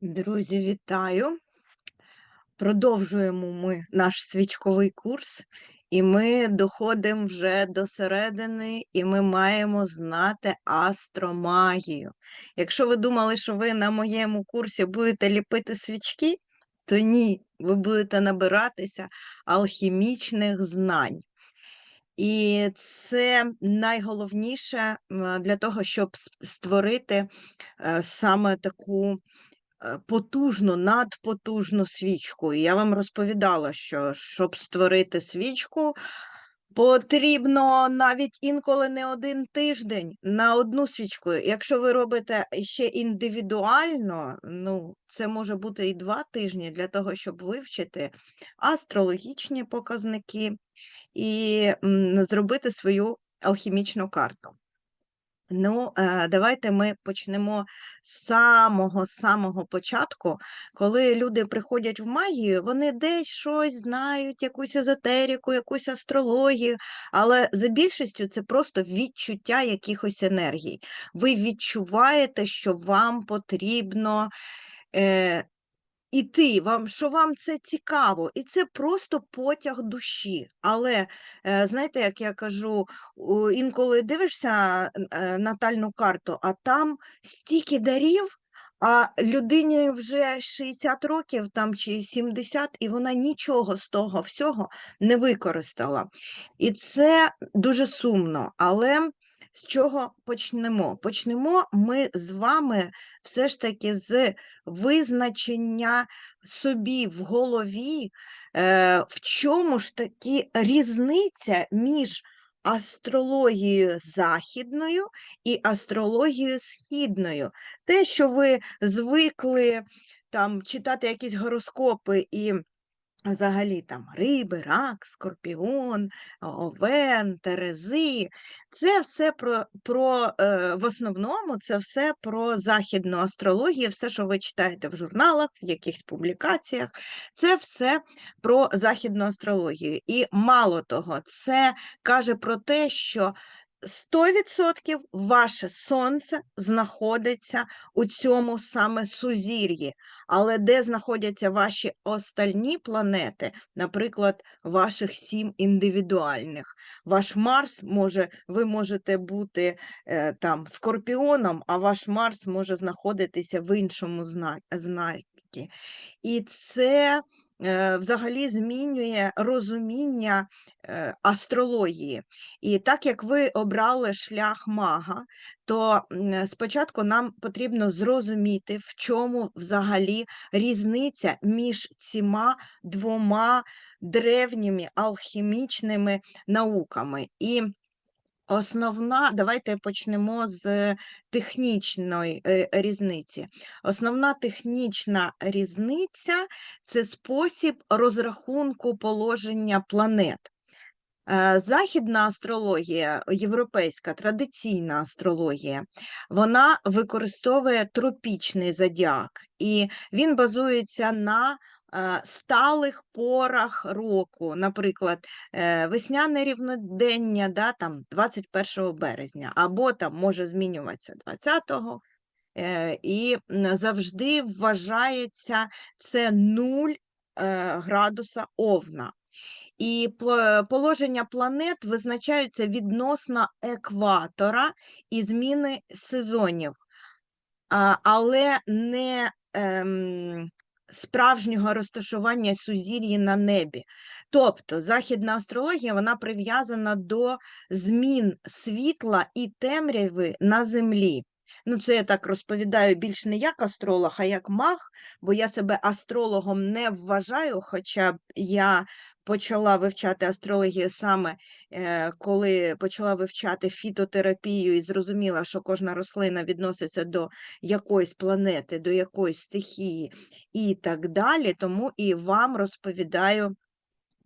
Друзі, вітаю! Продовжуємо ми наш свічковий курс, і ми доходимо вже до середини, і ми маємо знати астромагію. Якщо ви думали, що ви на моєму курсі будете ліпити свічки, то ні, ви будете набиратися алхімічних знань. І це найголовніше для того, щоб створити е, саме таку потужну, надпотужну свічку. І я вам розповідала, що щоб створити свічку, потрібно навіть інколи не один тиждень на одну свічку. Якщо ви робите ще індивідуально, ну це може бути і два тижні для того, щоб вивчити астрологічні показники і зробити свою алхімічну карту. Ну, е, давайте ми почнемо з самого-самого початку. Коли люди приходять в магію, вони десь щось знають, якусь езотерику, якусь астрологію, але за більшістю це просто відчуття якихось енергій. Ви відчуваєте, що вам потрібно е, іти, вам, що вам це цікаво, і це просто потяг душі. Але е, знаєте, як я кажу, інколи дивишся е, натальну карту, а там стільки дарів. А людині вже 60 років там чи 70, і вона нічого з того всього не використала. І це дуже сумно. Але з чого почнемо? Почнемо ми з вами все ж таки з визначення собі в голові, е, в чому ж таки різниця між астрологією західною і астрологією східною. Те, що ви звикли там читати якісь гороскопи і Взагалі там риби, рак, скорпіон, овен, терези. Це все про, про е, в основному це все про західну астрологію, все, що ви читаєте в журналах, в якихось публікаціях, це все про західну астрологію. І мало того, це каже про те, що 100% ваше сонце знаходиться у цьому саме сузір'ї. Але де знаходяться ваші остальні планети, наприклад, ваших сім індивідуальних? Ваш Марс може, ви можете бути е, там скорпіоном, а ваш Марс може знаходитися в іншому знакі. І це взагалі змінює розуміння е, астрології. І так як ви обрали шлях мага, то спочатку нам потрібно зрозуміти, в чому взагалі різниця між цими двома древніми алхімічними науками. І Основна, давайте почнемо з технічної е, різниці. Основна технічна різниця це спосіб розрахунку положення планет. Е, Західна астрологія, європейська традиційна астрологія, вона використовує тропічний зодіак, і він базується на сталих порах року, наприклад, е, весняне рівнодення да, там, 21 березня, або там може змінюватися 20-го, е, і завжди вважається це 0 градуса овна. І положення планет визначаються відносно екватора і зміни сезонів, але не ем, справжнього розташування сузір'ї на небі. Тобто західна астрологія вона прив'язана до змін світла і темряви на землі. Ну, це я так розповідаю більш не як астролог, а як маг, бо я себе астрологом не вважаю, хоча я почала вивчати астрологію саме е, коли почала вивчати фітотерапію і зрозуміла, що кожна рослина відноситься до якоїсь планети, до якоїсь стихії і так далі. Тому і вам розповідаю.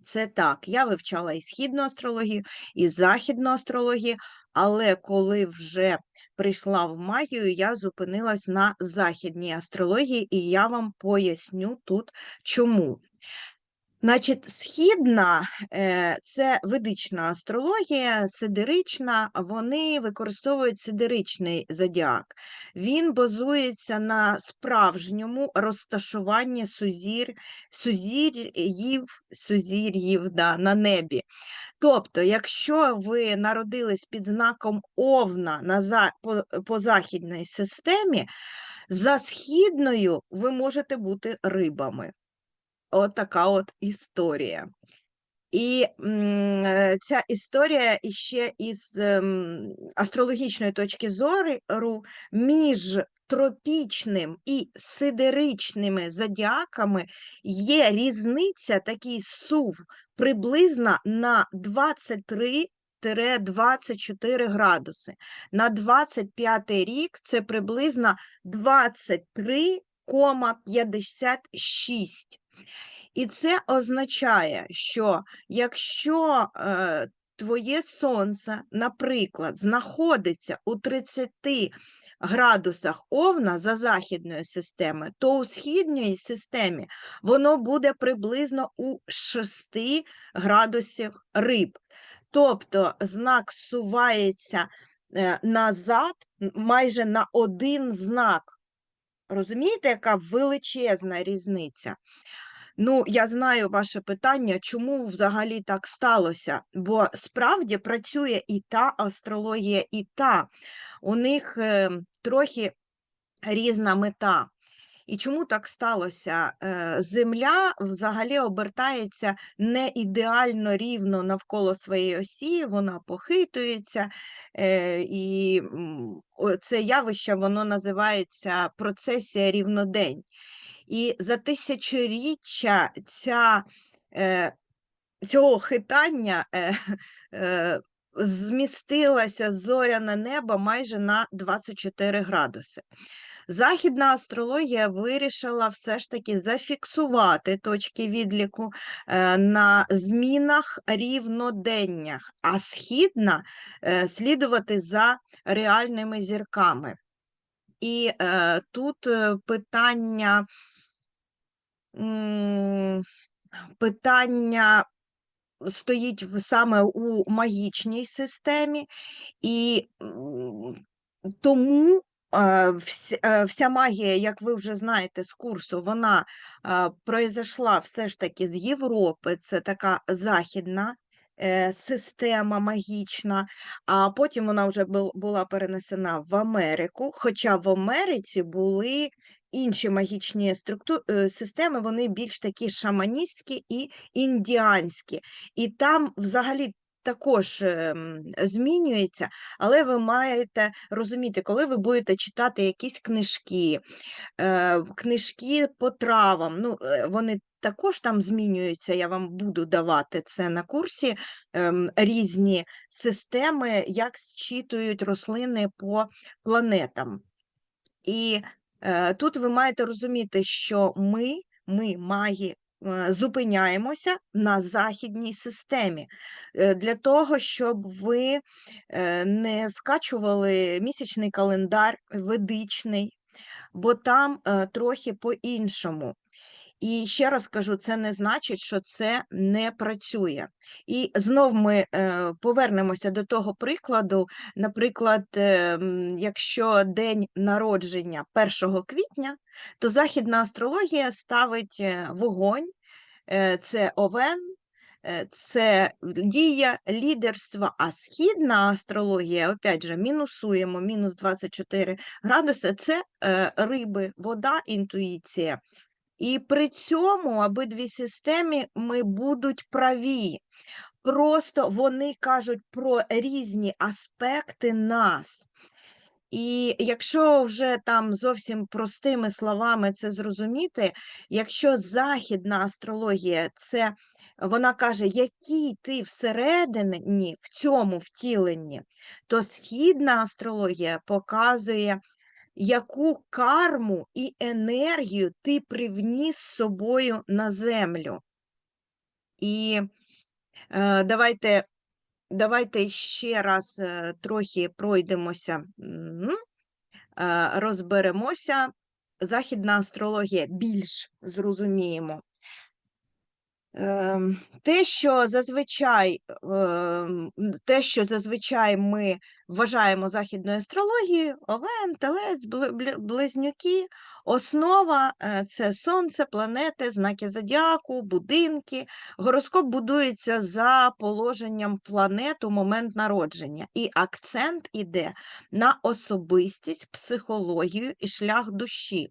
Це так, я вивчала і східну астрологію, і західну астрологію, але коли вже прийшла в магію, я зупинилась на західній астрології, і я вам поясню тут чому. Значить, східна е, це ведична астрологія, сидерична, вони використовують сидеричний зодіак. Він базується на справжньому розташуванні сузір, сузір'їв, сузір'їв да, на небі. Тобто, якщо ви народились під знаком Овна на по, по західній системі, за східною ви можете бути рибами. От така от історія. І е, ця історія іще із ем, астрологічної точки зору між тропічним і сидеричними зодіаками є різниця, такий сув приблизно на 23 24 градуси. На 25 рік це приблизно 23,56. І це означає, що якщо е, твоє сонце, наприклад, знаходиться у 30 градусах овна за західною системою, то у східній системі воно буде приблизно у 6 градусах риб. Тобто знак сувається е, назад майже на один знак. Розумієте, яка величезна різниця? Ну, я знаю ваше питання, чому взагалі так сталося? Бо справді працює і та астрологія, і та. У них е, трохи різна мета. І чому так сталося? Е, Земля взагалі обертається не ідеально рівно навколо своєї осі, вона похитується, е, і це явище воно називається процесія рівнодень. І за тисячоріччя ця, е, цього хитання змістилася зоряне небо майже на 24 градуси. Західна астрологія вирішила все ж таки зафіксувати точки відліку е, на змінах рівноденнях, а східна е, слідувати за реальними зірками. І е, тут е, питання, питання стоїть саме у магічній системі, і тому вся, е, вся магія, як ви вже знаєте з курсу, вона е, произошла все ж таки з Європи, це така західна е, система магічна, а потім вона вже була перенесена в Америку, хоча в Америці були інші магічні структу... е, системи, вони більш такі шаманістські і індіанські. І там взагалі також ем, змінюється, але ви маєте розуміти, коли ви будете читати якісь книжки, е, книжки по травам, ну, е, вони також там змінюються, я вам буду давати це на курсі, ем, різні системи, як зчитують рослини по планетам. І е, тут ви маєте розуміти, що ми, ми маги, зупиняємося на західній системі е, для того, щоб ви е, не скачували місячний календар ведичний, бо там е, трохи по-іншому. І ще раз кажу, це не значить, що це не працює. І знов ми е, повернемося до того прикладу. Наприклад, е, якщо день народження 1 квітня, то західна астрологія ставить е, вогонь, це овен. Це дія, лідерство, а східна астрологія, опять же, мінусуємо, мінус 24 градуси, це риби, вода, інтуїція. І при цьому обидві системи ми будуть праві. Просто вони кажуть про різні аспекти нас. І якщо вже там зовсім простими словами це зрозуміти, якщо західна астрологія це вона каже, який ти всередині в цьому втіленні, то східна астрологія показує, яку карму і енергію ти привніс з собою на землю. І е, давайте, давайте ще раз е, трохи пройдемося, е, розберемося. Західна астрологія більш зрозуміємо. Ем, Те, що зазвичай, ем, те, що зазвичай ми вважаємо західною астрологією, овен, телець, бли- бли- близнюки, основа е, це сонце, планети, знаки зодіаку, будинки. Гороскоп будується за положенням планет у момент народження, і акцент іде на особистість, психологію і шлях душі.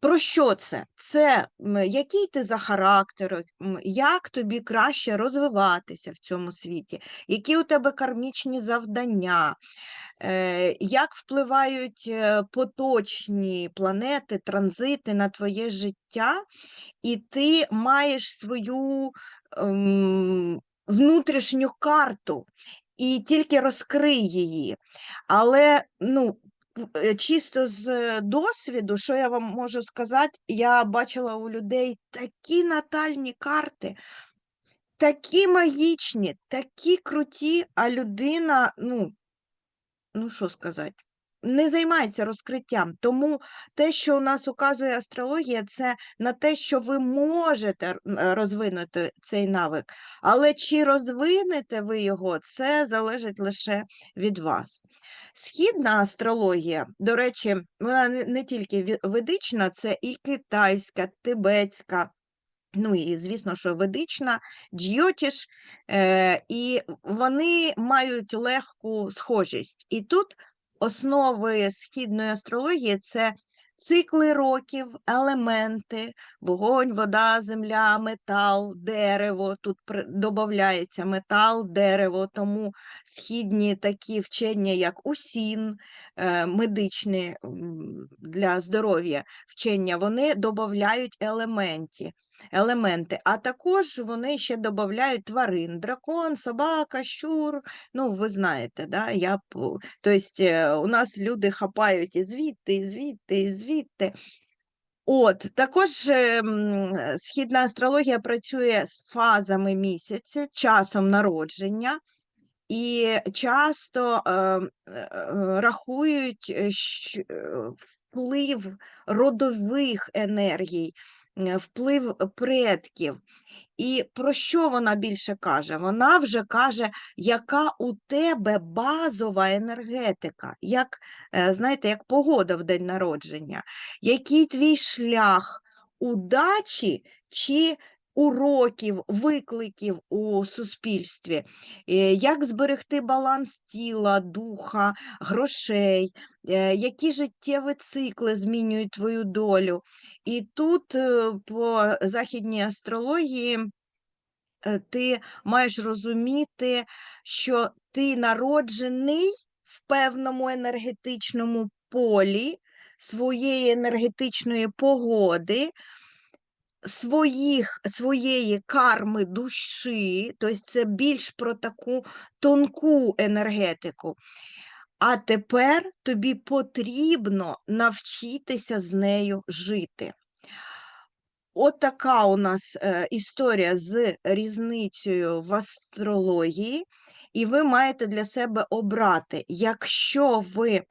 Про що це? Це який ти за характером, як тобі краще розвиватися в цьому світі, які у тебе кармічні завдання, е, як впливають е, поточні планети, транзити на твоє життя, і ти маєш свою ем, внутрішню карту, і тільки розкрий її. Але ну, чисто з досвіду, що я вам можу сказати, я бачила у людей такі натальні карти, такі магічні, такі круті, а людина, ну, ну що сказати, не займається розкриттям. Тому те, що у нас указує астрологія, це на те, що ви можете розвинути цей навик, але чи розвинете ви його, це залежить лише від вас. Східна астрологія, до речі, вона не, тільки ведична, це і китайська, тибетська. Ну і звісно, що ведична, джйотіш, е, і вони мають легку схожість. І тут основи східної астрології це цикли років, елементи, вогонь, вода, земля, метал, дерево. Тут додається метал, дерево, тому східні такі вчення, як усін, е, медичні для здоров'я вчення, вони додають елементі елементи, а також вони ще додають тварин: дракон, собака, щур. Ну, ви знаєте, да? Я, тобто у нас люди хапають і звідти, і звідти, і звідти. От, також е, східна астрологія працює з фазами місяця, часом народження, і часто е, е, рахують е, вплив родових енергій, вплив предків. І про що вона більше каже? Вона вже каже, яка у тебе базова енергетика, як, е, знаєте, як погода в день народження, який твій шлях удачі чи уроків, викликів у суспільстві, е, як зберегти баланс тіла, духа, грошей, е, які життєві цикли змінюють твою долю. І тут е, по західній астрології ти маєш розуміти, що ти народжений в певному енергетичному полі своєї енергетичної погоди, своїх, своєї карми душі, тобто це більш про таку тонку енергетику. А тепер тобі потрібно навчитися з нею жити. От у нас е, історія з різницею в астрології, і ви маєте для себе обрати, якщо ви,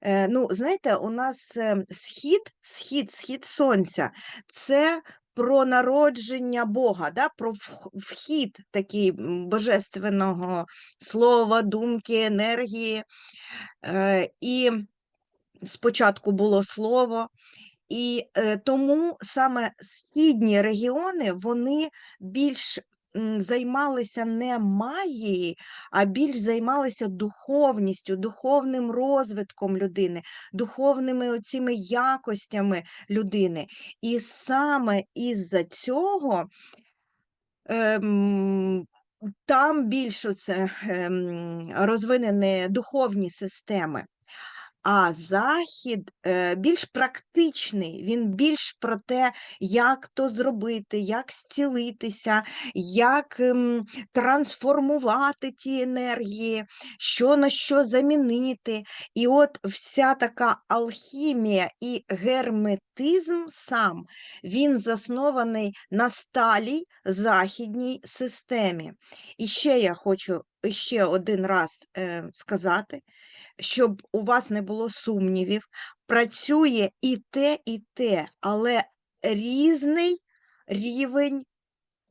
е, ну, знаєте, у нас е, схід, схід, схід сонця це про народження Бога, да? про вхід такий божественного слова, думки, енергії. Е, і спочатку було слово, і е, тому саме східні регіони вони більш займалися не магією, а більш займалися духовністю, духовним розвитком людини, духовними оціми якостями людини. І саме із-за цього ем, там більш оце, ем, розвинені духовні системи. А захід е, більш практичний, він більш про те, як то зробити, як зцілитися, як ем, трансформувати ті енергії, що на що замінити. І от вся така алхімія і герметизм сам, він заснований на сталій західній системі. І ще я хочу ще один раз е, сказати щоб у вас не було сумнівів, працює і те, і те, але різний рівень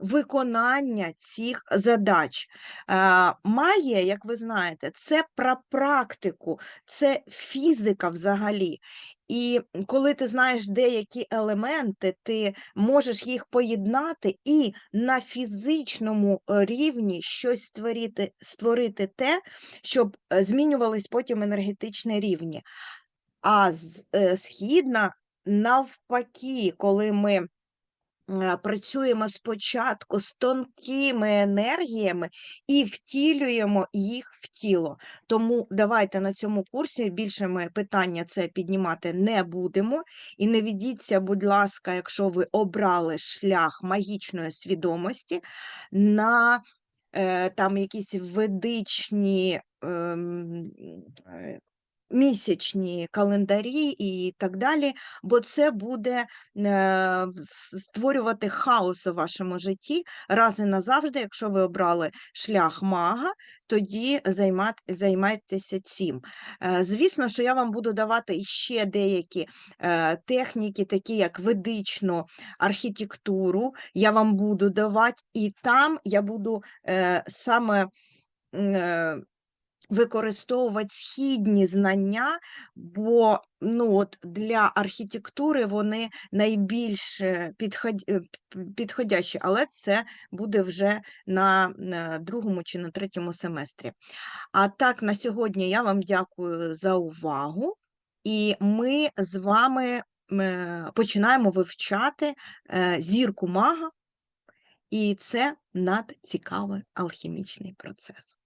виконання цих задач. Е, Магія, як ви знаєте, це про практику, це фізика взагалі. І коли ти знаєш деякі елементи, ти можеш їх поєднати і на фізичному рівні щось створити, створити те, щоб е, змінювались потім енергетичні рівні. А е, східна навпаки, коли ми працюємо спочатку з тонкими енергіями і втілюємо їх в тіло. Тому давайте на цьому курсі більше ми питання це піднімати не будемо. І не ведіться, будь ласка, якщо ви обрали шлях магічної свідомості на е, там якісь ведичні. Місячні календарі і так далі, бо це буде е, створювати хаос у вашому житті раз і назавжди. Якщо ви обрали шлях мага, тоді займайтеся цим. Е, Звісно, що я вам буду давати ще деякі е, техніки, такі як ведичну архітектуру. Я вам буду давати, і там я буду саме. Використовувати східні знання, бо ну, от для архітектури вони найбільш е, е, підходящі, але це буде вже на, другому чи на третьому семестрі. А так, на сьогодні я вам дякую за увагу, і ми з вами е, починаємо вивчати зірку мага, і це надцікавий алхімічний процес.